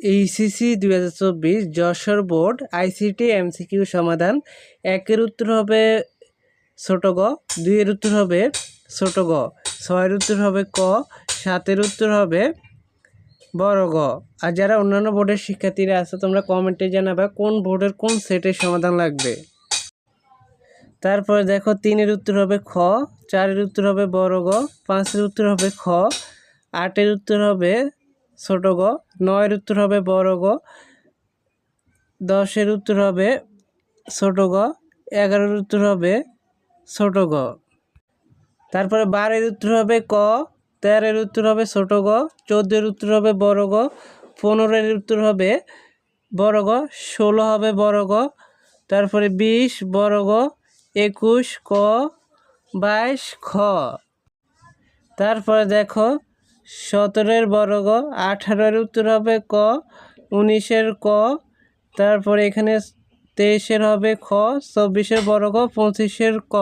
HSC দুই হাজার চব্বিশ যশোর বোর্ড আইসিটি এমসিকিউ সমাধান। একের উত্তর হবে ছোট গ, দুইয়ের উত্তর হবে ছোট গ, ছয়ের উত্তর হবে ক, সাতের উত্তর হবে বড় গ। আর যারা অন্যান্য বোর্ডের শিক্ষার্থীরা আছে, তোমরা কমেন্টে জানাবে কোন বোর্ডের কোন সেটের সমাধান লাগবে। তারপরে দেখো তিনের উত্তর হবে খ, চারের উত্তর হবে বড় গ, পাঁচের উত্তর হবে খ, আটের উত্তর হবে ছোট গ, নয়ের উত্তর হবে বড় গ, দশের উত্তর হবে ছোট গ, এগারোর উত্তর হবে ছোট গ। তারপরে বারের উত্তর হবে ক, তেরোর উত্তর হবে ছোট গ, চোদ্দের উত্তর হবে বড় গ, পনেরোর উত্তর হবে বড় গ, ষোলো হবে বড় গ, তারপরে বিশ বড় গ, একুশ ক, বাইশ খ। তারপরে দেখো সতেরোর বর্গ আঠারোর উত্তর হবে ক, উনিশের ক, তারপরে এখানে তেইশের হবে খ, চব্বিশের বর্গ পঁচিশের ক।